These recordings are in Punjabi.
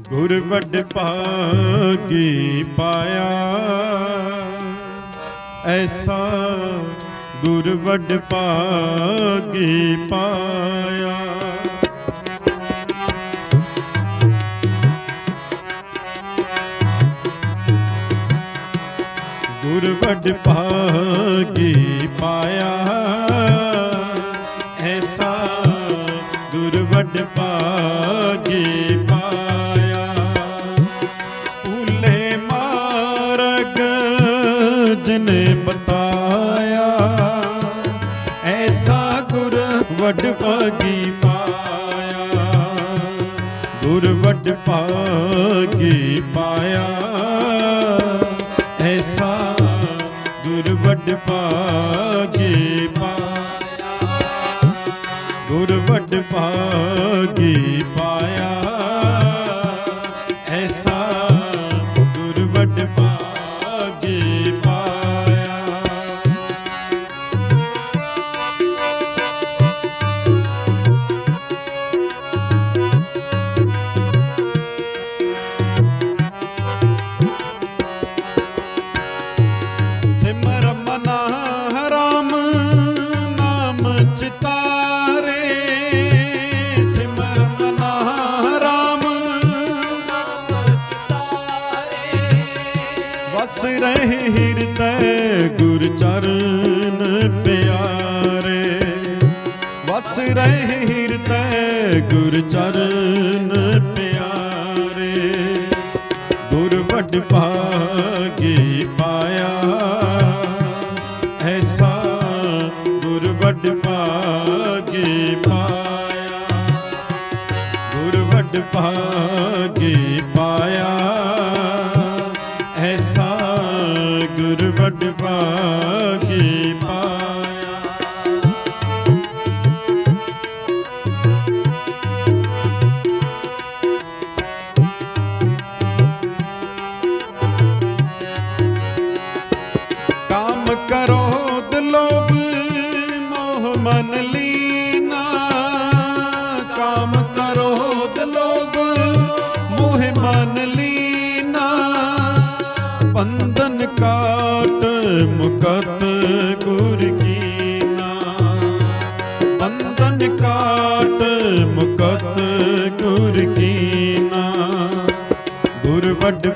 ਗੁਰ ਵੱਡ ਭਾਗੀ ਪਾਇਆ। ਐਸਾ ਗੁਰ ਵੱਡ ਭਾਗੀ ਪਾਇਆ। ਗੁਰ ਵੱਡ ਭਾਗੀ ਵੱਡ ਭਾਗੀ ਪਾਇਆ। ਗੁਰ ਵੱਡ ਭਾਗੀ ਪਾਇਆ। ਐਸਾ ਗੁਰ ਵੱਡ ਭਾਗੀ ਪਾਇਆ। ਗੁਰ ਵੱਡ ਭਾਗੀ ਪਾਇਆ। ਪਿਆਰੇ, ਵਸ ਰਹੇ ਹਿਰਦੈ ਗੁਰ ਚਰਨ ਪਿਆਰੇ। ਗੁਰ ਵੱਡ ਭਾਗੀ ਪਾਇਆ, ਐਸਾ ਗੁਰ ਵੱਡ ਭਾਗੀ ਪਾਇਆ। ਗੁਰ ਵੱਡ ਭਾਗੀ ਪਾਇਆ, ਐਸਾ ਗੁਰ ਵੱਡ ਭਾਗੀ ਕਾਮ ਕਰੋਧ ਲੋਭ ਮੋਹ ਮਨ ਲੀਨਾ। ਕਾਮ ਕਰੋਧ ਲੋਭ ਮੋਹ ਮਨ ਲੀਨਾ। ਬੰਧਨ ਕਾਟ ਮੁਕਤ ਗੁਰ ਕੀਨਾ। ਬੰਧਨ ਕਾਟ ਮੁਕਤ ਗੁਰ ਕੀਨਾ। ਗੁਰ ਵੱਡ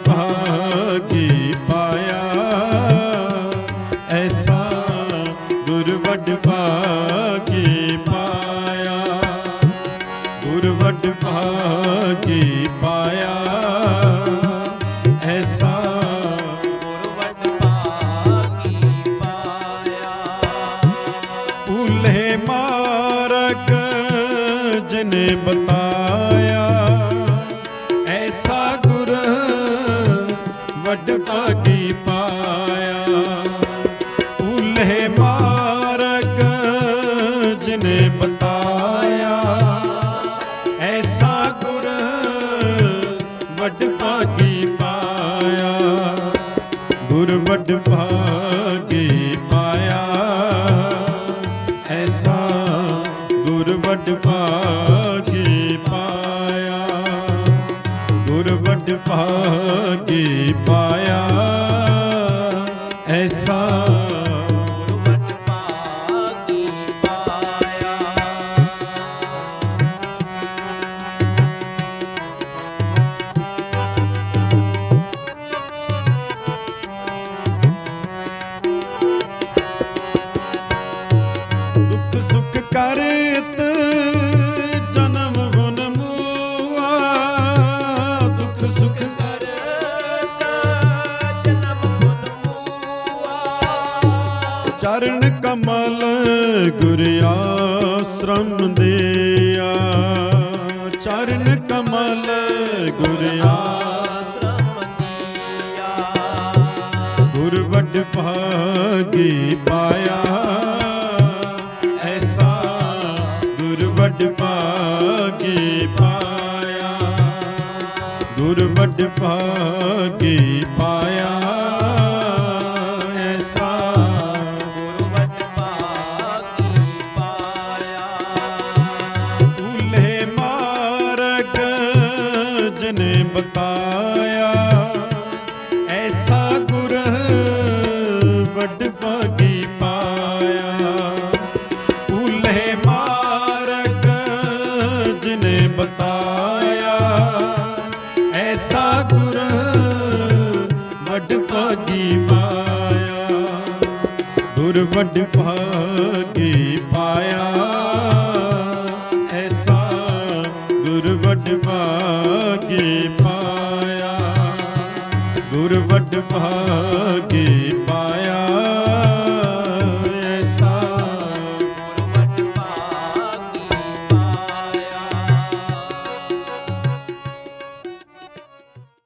ਵੱਡ ਭਾਗੀ ਪਾਇਆ। ਗੁਰ ਵੱਡ ਭਾਗੀ ਪਾਇਆ। ਐਸਾ ਗੁਰ ਵੱਡ ਭਾਗੀ ਪਾਇਆ। ਭੁੱਲੇ ਮਾਰਗ ਜਿਨੇ ਵੱਡ ਭਾਗੀ ਪਾਇਆ। ਗੁਰ ਵੱਡ ਭਾਗੀ ਪਾਇਆ। ਐਸਾ ਕਰ ਚਰਨ ਕਮਲ ਗੁਰ ਆਸ਼ਰਮ ਦਿਆ। ਚਰਨ ਕਮਲ ਗੁਰ ਆਸ਼ਰਮ ਦੀਆ। ਗੁਰ ਵੱਡ ਭਾਗੀ ਪਾਇਆ। ਐਸਾ ਗੁਰ ਵੱਡ ਭਾਗੀ ਪਾਇਆ। ਗੁਰ ਵੱਡ ਭਾਗੀ ਪਾਇਆ। ਪਾਇਆ ਐਸਾ ਗੁਰ ਵੱਡ ਭਾਗੀ ਪਾਇਆ। ਉਲੇ ਮਾਰਗ ਜਿਨੇ ਬਤਾਇਆ। ਐਸਾ ਗੁਰ ਵੱਡ ਭਾਗੀ ਪਾਇਆ। ਗੁਰ ਵੱਡ ਭਾਗੀ ਪਾਇਆ। ਵਡ ਭਾਗੀ